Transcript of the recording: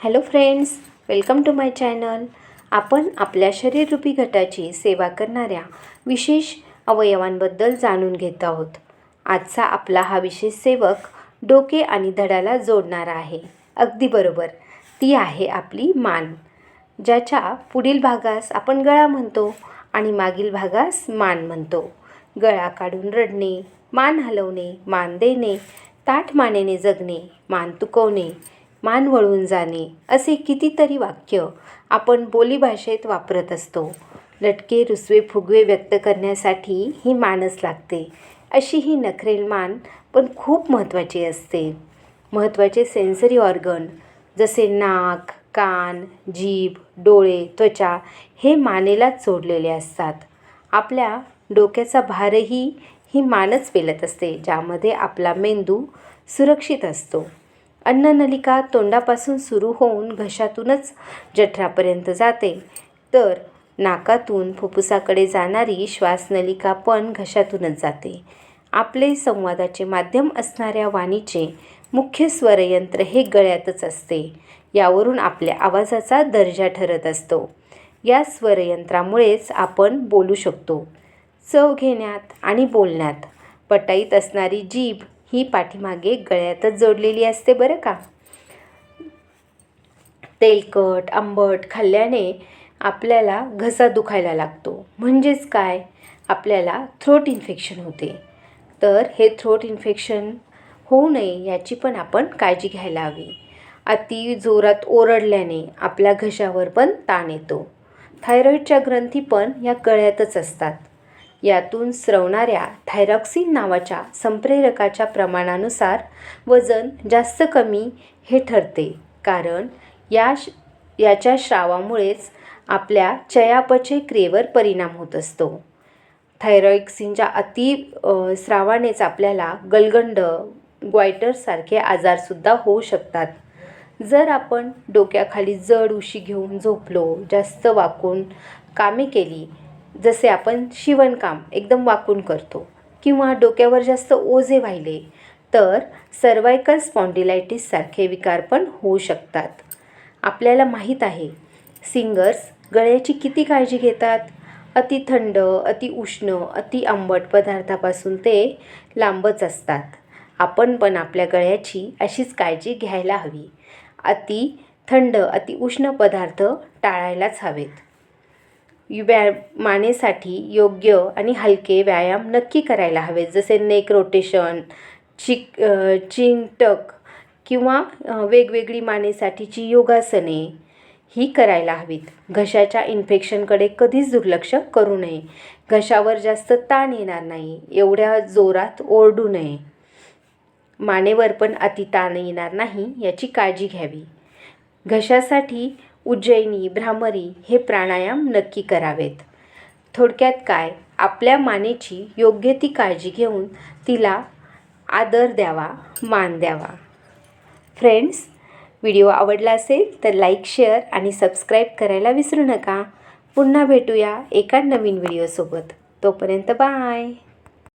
Hello friends welcome to my channel. आपण आपल्या शरीररूपी गटाची सेवा करणाऱ्या विशेष अवयवांबद्दल जाणून घेत आहोत. आजचा आपला हा विशेष सेवक डोके आणि धडाला जोडणारा आहे. अगदी बरोबर ती आहे आपली मान ज्याच्या पुढील भागास आपण गळा म्हणतो आणि मागील भागास मान म्हणतो. गळा काढून रडणे मान हलवणे मान देणे ताठ मानेने जगणे मान तुकवणे मान वळून जाणे असे कितीतरी वाक्य आपण बोलीभाषेत वापरत असतो. लटके रुसवे फुगवे व्यक्त करण्यासाठी ही मानच लागते. अशी ही नखरेल मान पण खूप महत्त्वाची असते. महत्त्वाचे सेन्सरी ऑर्गन जसे नाक कान जीभ डोळे त्वचा हे मानेलाच जोडलेले असतात. आपल्या डोक्याचा भारही ही मानच पेलत असते ज्यामध्ये आपला मेंदू सुरक्षित असतो. अन्ननलिका तोंडापासून सुरू होऊन घशातूनच जठरापर्यंत जाते. तर नाकातून फुफ्फुसाकडे जाणारी श्वासनलिका पण घशातूनच जाते. आपले संवादाचे माध्यम असणाऱ्या वाणीचे मुख्य स्वरयंत्र हे गळ्यातच असते. यावरून आपल्या आवाजाचा दर्जा ठरत असतो. या स्वरयंत्रामुळेच आपण बोलू शकतो. चव घेण्यात आणि बोलण्यात पटाईत असणारी जीभ ही पाठीमागे गळ्यातच जोडलेली असते बरं का? तेलकट आंबट खाल्ल्याने आपल्याला घसा दुखायला लागतो. म्हणजेच काय? आपल्याला थ्रोट इन्फेक्शन होते. तर हे थ्रोट इन्फेक्शन होऊ नये याची पण आपण काळजी घ्यायला हवी. अति जोरात ओरडल्याने आपल्या घशावर पण ताण येतो. थायरॉईडच्या ग्रंथी पण या गळ्यातच असतात. यातून स्रवणाऱ्या थायरॉक्सिन नावाच्या संप्रेरकाच्या प्रमाणानुसार वजन जास्त कमी हे ठरते. कारण या श याच्या श्रावामुळेच आपल्या चयापचय क्रियेवर परिणाम होत असतो. थायरॉक्सिनच्या अति स्रावानेच आपल्याला गलगंड ग्वायटरसारखे आजारसुद्धा होऊ शकतात. जर आपण डोक्याखाली जड उशी घेऊन झोपलो जास्त वाकून कामे केली जसे आपण शिवणकाम एकदम वाकून करतो किंवा डोक्यावर जास्त ओझे वाहिले तर सर्वायकल स्पॉन्डिलायटिससारखे विकार पण होऊ शकतात. आपल्याला माहीत आहे सिंगर्स गळ्याची किती काळजी घेतात? अति थंड अति उष्ण अति आंबट पदार्थापासून ते लांबच असतात. आपण पण आपल्या गळ्याची अशीच काळजी घ्यायला हवी. अति थंड अति उष्ण पदार्थ टाळायलाच हवेत. व्या मानेसाठी योग्य आणि हलके व्यायाम नक्की करायला हवेत. जसे नेक रोटेशन चिक चिंटक किंवा वेगवेगळी मानेसाठीची योगासने ही करायला हवीत. घशाच्या इन्फेक्शनकडे कधीच दुर्लक्ष करू नये. घशावर जास्त ताण येणार नाही. एवढ्या जोरात ओरडू नये. मानेवर पण अति ताण येणार नाही याची काळजी घ्यावी. घशासाठी उज्जैनी भ्रामरी हे प्राणायाम नक्की करावेत. थोडक्यात काय? आपल्या मानेची योग्य ती काळजी घेऊन तिला आदर द्यावा मान द्यावा. फ्रेंड्स व्हिडिओ आवडला असेल तर लाईक शेअर आणि सबस्क्राईब करायला विसरू नका. पुन्हा भेटूया एका नवीन व्हिडिओसोबत. तोपर्यंत बाय!